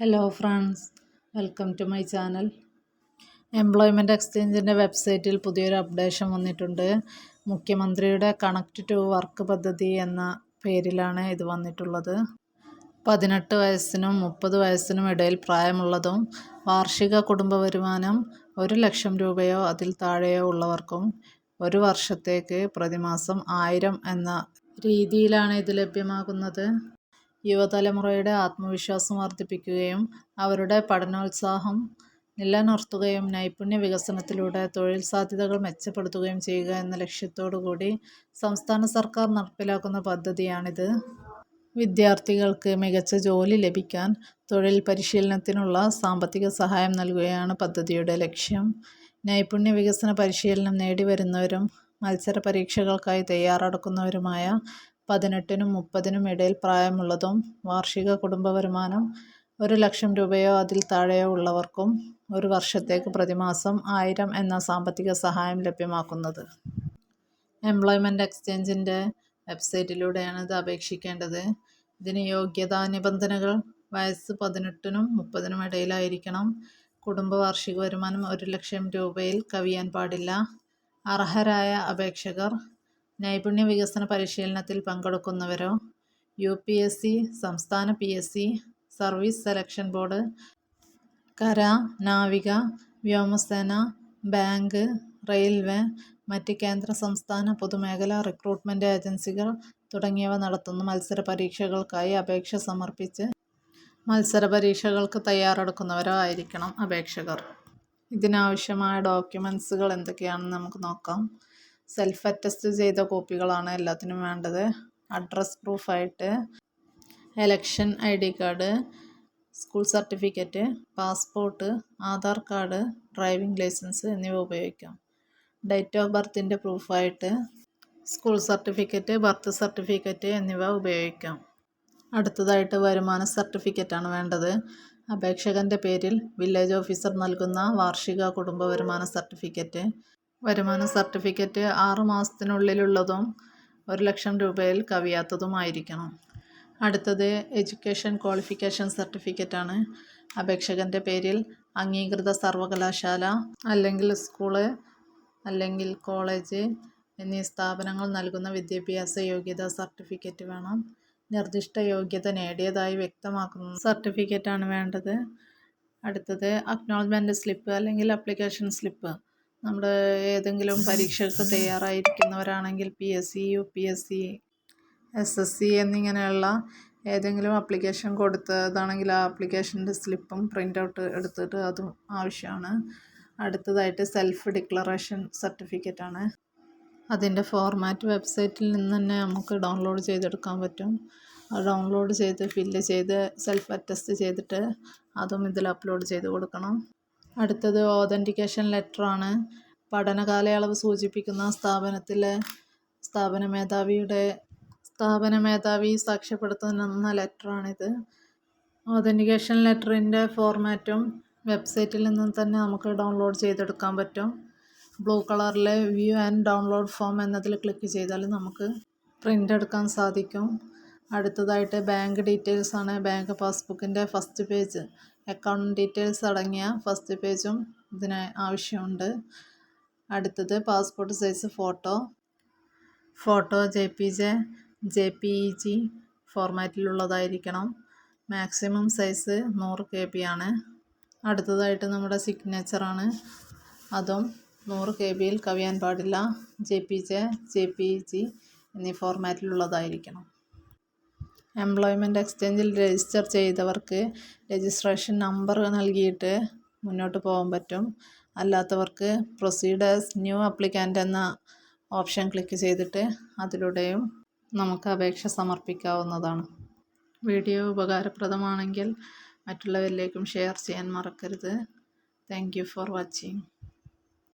Hello friends welcome to my channel employment എക്സ്ചേഞ്ചിന്റെ വെബ്സൈറ്റിൽ പുതിയൊരു updation വന്നിട്ടുണ്ട്. മുഖ്യമന്ത്രിയുടെ കണക്ട് ടു വർക്ക് പദ്ധതി എന്ന പേരിലാണ് ഇത് വന്നിട്ടുള്ളത്. പതിനെട്ട് വയസ്സിനും മുപ്പത് വയസ്സിനും ഇടയിൽ പ്രായമുള്ളതും വാർഷിക കുടുംബ വരുമാനം ഒരു ലക്ഷം രൂപയോ അതിൽ താഴെയോ ഉള്ളവർക്കും ഒരു വർഷത്തേക്ക് പ്രതിമാസം ആയിരം എന്ന രീതിയിലാണ് ഇത് ലഭ്യമാകുന്നത്. യുവതലമുറയുടെ ആത്മവിശ്വാസം വർദ്ധിപ്പിക്കുകയും അവരുടെ പഠനോത്സാഹം നിലനിർത്തുകയും നൈപുണ്യ വികസനത്തിലൂടെ തൊഴിൽ സാധ്യതകൾ മെച്ചപ്പെടുത്തുകയും ചെയ്യുക എന്ന ലക്ഷ്യത്തോടു കൂടി സംസ്ഥാന സർക്കാർ നടപ്പിലാക്കുന്ന പദ്ധതിയാണിത്. വിദ്യാർത്ഥികൾക്ക് മികച്ച ജോലി ലഭിക്കാൻ തൊഴിൽ പരിശീലനത്തിനുള്ള സാമ്പത്തിക സഹായം നൽകുകയാണ് പദ്ധതിയുടെ ലക്ഷ്യം. നൈപുണ്യ വികസന പരിശീലനം നേടിവരുന്നവരും മത്സര പരീക്ഷകൾക്കായി തയ്യാറെടുക്കുന്നവരുമായ പതിനെട്ടിനും മുപ്പതിനും ഇടയിൽ പ്രായമുള്ളതും വാർഷിക കുടുംബ വരുമാനം ഒരു ലക്ഷം രൂപയോ അതിൽ താഴെയോ ഉള്ളവർക്കും ഒരു വർഷത്തേക്ക് പ്രതിമാസം ആയിരം എന്ന സാമ്പത്തിക സഹായം ലഭ്യമാക്കുന്നത്. എംപ്ലോയ്മെന്റ് എക്സ്ചേഞ്ചിന്റെ വെബ്സൈറ്റിലൂടെയാണ് ഇത് അപേക്ഷിക്കേണ്ടത്. ഇതിന് യോഗ്യതാ നിബന്ധനകൾ വയസ്സ് പതിനെട്ടിനും മുപ്പതിനും ഇടയിലായിരിക്കണം. കുടുംബ വാർഷിക വരുമാനം ഒരു ലക്ഷം രൂപയിൽ കവിയാൻ പാടില്ല. അർഹരായ അപേക്ഷകർ നൈപുണ്യ വികസന പരിശീലനത്തിൽ പങ്കെടുക്കുന്നവരോ? യു പി എസ് സി സംസ്ഥാന P S C service selection board കര നാവിക വ്യോമസേന ബാങ്ക് റെയിൽവേ മറ്റ് കേന്ദ്ര സംസ്ഥാന പൊതുമേഖലാ റിക്രൂട്ട്മെന്റ് ഏജൻസികൾ തുടങ്ങിയവ നടത്തുന്ന മത്സര പരീക്ഷകൾക്കായി അപേക്ഷ സമർപ്പിച്ച് മത്സര പരീക്ഷകൾക്ക് തയ്യാറെടുക്കുന്നവരോ ആയിരിക്കണം അപേക്ഷകർ. ഇതിനാവശ്യമായ ഡോക്യുമെൻസുകൾ എന്തൊക്കെയാണെന്ന് നമുക്ക് നോക്കാം. സെൽഫ് അറ്റസ്റ്റ് ചെയ്ത കോപ്പികളാണ് എല്ലാത്തിനും വേണ്ടത്. Address പ്രൂഫായിട്ട് election I D card school certificate passport Aadhaar card driving licence എന്നിവ ഉപയോഗിക്കാം. ഡേറ്റ് ഓഫ് ബർത്തിന്റെ പ്രൂഫായിട്ട് സ്കൂൾ സർട്ടിഫിക്കറ്റ് ബർത്ത് സർട്ടിഫിക്കറ്റ് എന്നിവ ഉപയോഗിക്കാം. അടുത്തതായിട്ട് വരുമാന സർട്ടിഫിക്കറ്റാണ് വേണ്ടത്. അപേക്ഷകന്റെ പേരിൽ വില്ലേജ് ഓഫീസർ നൽകുന്ന വാർഷിക കുടുംബ വരുമാന സർട്ടിഫിക്കറ്റ് വരുമാന സർട്ടിഫിക്കറ്റ് ആറ് മാസത്തിനുള്ളിലുള്ളതും ഒരു ലക്ഷം രൂപയിൽ കവിയാത്തതുമായിരിക്കണം. അടുത്തത് എഡ്യൂക്കേഷൻ ക്വാളിഫിക്കേഷൻ സർട്ടിഫിക്കറ്റാണ്. അപേക്ഷകന്റെ പേരിൽ അംഗീകൃത സർവകലാശാല അല്ലെങ്കിൽ സ്കൂൾ അല്ലെങ്കിൽ കോളേജ് എന്നീ സ്ഥാപനങ്ങൾ നൽകുന്ന വിദ്യാഭ്യാസ യോഗ്യതാ സർട്ടിഫിക്കറ്റ് വേണം. നിർദ്ദിഷ്ട യോഗ്യത നേടിയതായി വ്യക്തമാക്കുന്ന. സർട്ടിഫിക്കറ്റാണ് വേണ്ടത്. അടുത്തത് അക്നോളജ്മെന്റ് സ്ലിപ്പ് അല്ലെങ്കിൽ അപ്ലിക്കേഷൻ സ്ലിപ്പ് നമ്മൾ ഏതെങ്കിലും പരീക്ഷയ്ക്ക് തയ്യാറായിരിക്കുന്നവരാണെങ്കിൽ P S C U P S C S S C എന്നിങ്ങനെയുള്ള ഏതെങ്കിലും അപ്ലിക്കേഷൻ കൊടുത്തതാണെങ്കിൽ ആ ആപ്ലിക്കേഷന്റെ സ്ലിപ്പും പ്രിന്റ് ഔട്ട് എടുത്തിട്ട് അതും ആവശ്യമാണ്. അടുത്തതായിട്ട് സെൽഫ് ഡിക്ലറേഷൻ സർട്ടിഫിക്കറ്റ് ആണ്. അതിന്റെ ഫോർമാറ്റ് വെബ്സൈറ്റിൽ നിന്ന് തന്നെ നമുക്ക് ഡൗൺലോഡ് ചെയ്തെടുക്കാൻ പറ്റും. ഡൗൺലോഡ് ചെയ്ത് ഫില്ല് ചെയ്ത് സെൽഫ് അറ്റസ്റ്റ് ചെയ്തിട്ട് അതും ഇതിൽ അപ്ലോഡ് ചെയ്ത് കൊടുക്കണം. അടുത്തത് ഓതന്റിക്കേഷൻ ലെറ്ററാണ് പഠന കാലയളവ് സൂചിപ്പിക്കുന്ന സ്ഥാപനത്തിലെ സ്ഥാപന മേധാവിയുടെ സ്ഥാപന മേധാവി സാക്ഷ്യപ്പെടുത്തുന്ന ലെറ്ററാണിത് ഓതന്റിക്കേഷൻ ലെറ്ററിന്റെ ഫോർമാറ്റും വെബ്സൈറ്റിൽ നിന്ന് തന്നെ നമുക്ക് ഡൗൺലോഡ് ചെയ്തെടുക്കാൻ പറ്റും. ബ്ലൂ കളറിലെ വ്യൂ ആൻഡ് ഡൗൺലോഡ് ഫോം എന്നതിൽ ക്ലിക്ക് ചെയ്താൽ നമുക്ക് പ്രിന്റ് എടുക്കാൻ സാധിക്കും. അടുത്തതായിട്ട് ബാങ്ക് ഡീറ്റെയിൽസ് ആണ്. ബാങ്ക് പാസ്ബുക്കിന്റെ ഫസ്റ്റ് പേജ് അക്കൗണ്ട് ഡീറ്റെയിൽസ് അടങ്ങിയ ഫസ്റ്റ് പേജും ഇതിന് ആവശ്യമുണ്ട്. അടുത്തത് passport size photo photo J P J J P E G ഫോർമാറ്റിലുള്ളതായിരിക്കണം maximum size നൂറ് കെ ബി ആണ്. അടുത്തതായിട്ട് നമ്മുടെ സിഗ്നേച്ചറാണ് അതും നൂറ് കെ ബിയിൽ കവിയാൻ പാടില്ല. J P J J P G എന്നീ ഫോർമാറ്റിലുള്ളതായിരിക്കണം എംപ്ലോയ്മെന്റ് എക്സ്ചേഞ്ചിൽ രജിസ്റ്റർ ചെയ്തവർക്ക് രജിസ്ട്രേഷൻ നമ്പർ നൽകിയിട്ട് മുന്നോട്ട് പോകാൻ പറ്റും. അല്ലാത്തവർക്ക് പ്രൊസീഡേഴ്സ് ന്യൂ അപ്ലിക്കന്റ് എന്ന ഓപ്ഷൻ ക്ലിക്ക് ചെയ്തിട്ട് അതിലൂടെയും നമുക്ക് അപേക്ഷ സമർപ്പിക്കാവുന്നതാണ്. വീഡിയോ ഉപകാരപ്രദമാണെങ്കിൽ മറ്റുള്ളവരിലേക്കും ഷെയർ ചെയ്യാൻ മറക്കരുത്. Thank for watching.